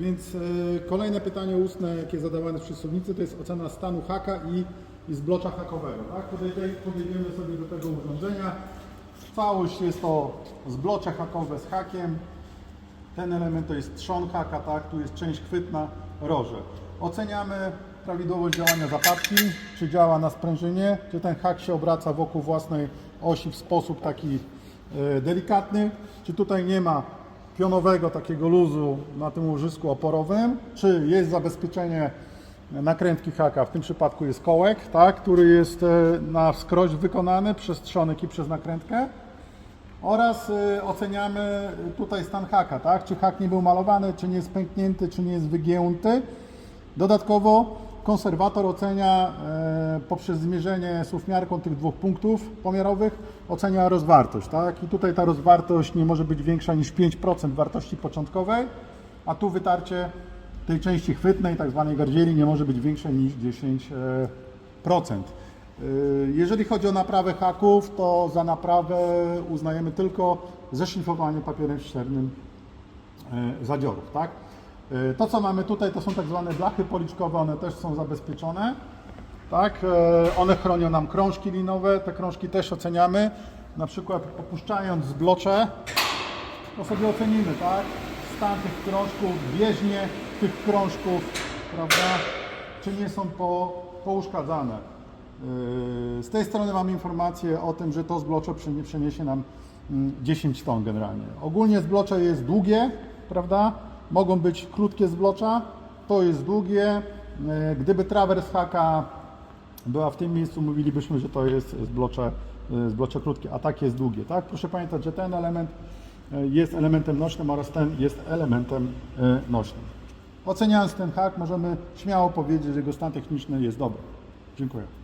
Więc e, kolejne pytanie ustne, jakie zadawane przez słownicy, to jest ocena stanu haka i, i zblocza hakowego. Tak? Podejdziemy sobie do tego urządzenia. Całość jest to zblocze hakowe z hakiem. Ten element to jest trzon haka, tak? tu jest część chwytna, roże. Oceniamy prawidłowość działania zapadki, czy działa na sprężynie, czy ten hak się obraca wokół własnej osi w sposób taki e, delikatny, czy tutaj nie ma pionowego takiego luzu na tym łożysku oporowym, czy jest zabezpieczenie nakrętki haka, w tym przypadku jest kołek, tak? który jest e, na wskroś wykonany przez trzonek i przez nakrętkę. Oraz y, oceniamy tutaj stan haka, tak? Czy hak nie był malowany, czy nie jest pęknięty, czy nie jest wygięty. Dodatkowo konserwator ocenia e, poprzez zmierzenie słówmiarką tych dwóch punktów pomiarowych, ocenia rozwartość, tak? I tutaj ta rozwartość nie może być większa niż 5% wartości początkowej, a tu wytarcie tej części chwytnej, tak zwanej gardzieli, nie może być większe niż 10%. Y, Jeżeli chodzi o naprawę haków, to za naprawę uznajemy tylko zeszlifowanie papierem ściernym y, zadziorów. Tak? Y, To, co mamy tutaj, to są tak zwane blachy policzkowe, one też są zabezpieczone. Tak? Y, One chronią nam krążki linowe, te krążki też oceniamy. Na przykład opuszczając zblocze, to sobie ocenimy, tak? Stan tych krążków, bieżnie tych krążków, prawda? Czy nie są po, pouszkadzane. Yy, Z tej strony mamy informację o tym, że to zblocze przenie- przeniesie nam mm, 10 ton generalnie. Ogólnie zblocze jest długie, prawda? Mogą być krótkie zblocza, to jest długie. Yy, Gdyby trawers haka była w tym miejscu, mówilibyśmy, że to jest zblocze, y, zblocze krótkie, a tak jest długie. Tak? Proszę pamiętać, że ten element y, jest elementem nośnym oraz ten jest elementem y, nośnym. Oceniając ten hak, możemy śmiało powiedzieć, że jego stan techniczny jest dobry. Dziękuję.